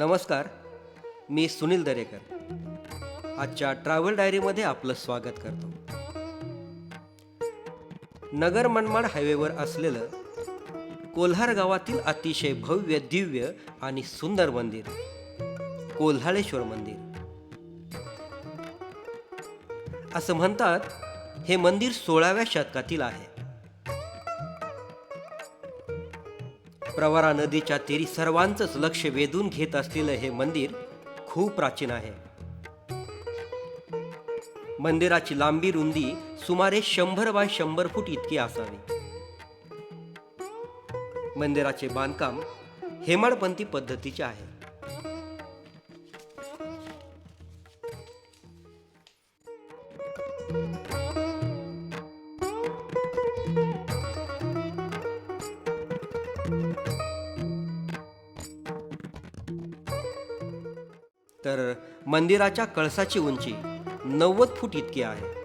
नमस्कार मी सुनील दरेकर. आजच्या ट्रॅव्हल डायरीमध्ये आपलं स्वागत करतो. नगर मनमाड हायवेवर असलेलं कोल्हार गावातील अतिशय भव्य दिव्य आणि सुंदर मंदिर कोल्हाळेश्वर मंदिर. असं म्हणतात हे मंदिर सोळाव्या शतकातील आहे. प्रवरा नदीच्या तीरी सर्वांचंच लक्ष वेधून घेत असलेलं हे मंदिर खूप प्राचीन आहे. मंदिराची लांबी रुंदी सुमारे शंभर बाय शंभर फूट इतकी असावी. मंदिराचे बांधकाम हेमाडपंथी पद्धतीचे आहे. तर मंदिराच्या कळसाची उंची नव्वद फूट इतकी आहे.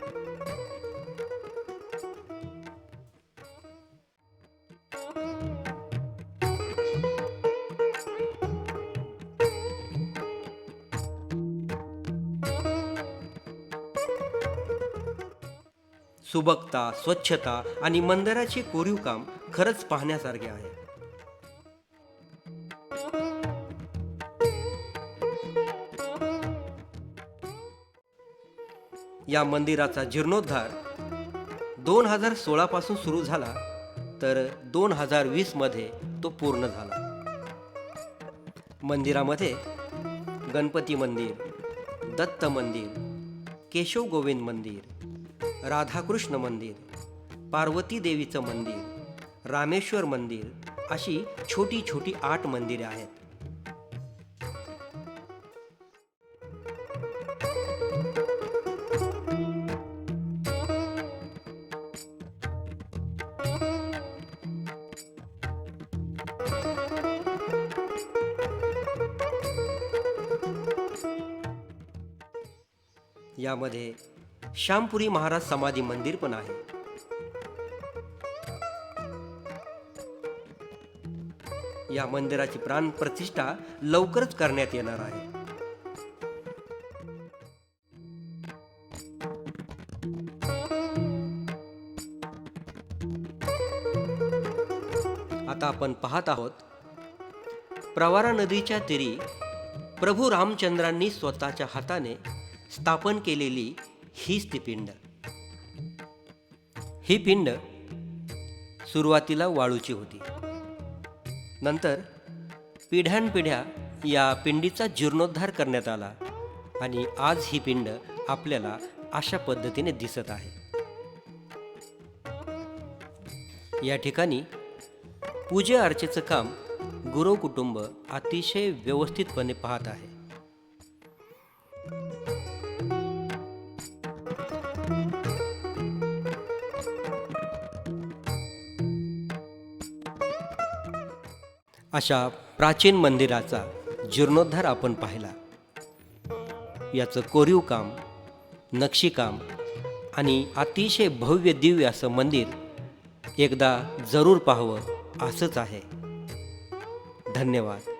सुबकता स्वच्छता आणि मंदिराचे कोरीव काम खरंच पाहण्यासारखे आहे. या मंदिराचा जीर्णोद्धार दोन हजार सोळापासून सुरू झाला तर दोन हजार वीसमध्ये तो पूर्ण झाला. मंदिरामध्ये गणपती मंदिर दत्त मंदिर केशव गोविंद मंदिर राधाकृष्ण मंदिर पार्वती देवीचं मंदिर रामेश्वर मंदिर अशी छोटी छोटी आठ मंदिरे आहेत. यामध्ये श्यामपुरी महाराज समाधी मंदिर पण आहे. या मंदिराची प्राण प्रतिष्ठा लवकरच करण्यात येणार आहे. आता आपण पाहत आहोत प्रवारा नदीच्या तीरी प्रभू रामचंद्रांनी स्वतःच्या हाताने स्थापन केलेली हीच ती पिंड. ही पिंड सुरुवातीला वाळूची होती. नंतर पिढ्यानपिढ्या या पिंडीचा जीर्णोद्धार करण्यात आला आणि आज ही पिंड आपल्याला अशा पद्धतीने दिसत आहे. या ठिकाणी पूजे अर्चेचं काम गुरव कुटुंब अतिशय व्यवस्थितपणे पाहत आहे. अशा प्राचीन मंदिराचा जीर्णोद्धार आपण पाहिला. याचं कोरीव काम नक्षीकाम आणि अतिशय भव्य दिव्य असं मंदिर एकदा जरूर पाहावं असंच आहे. धन्यवाद.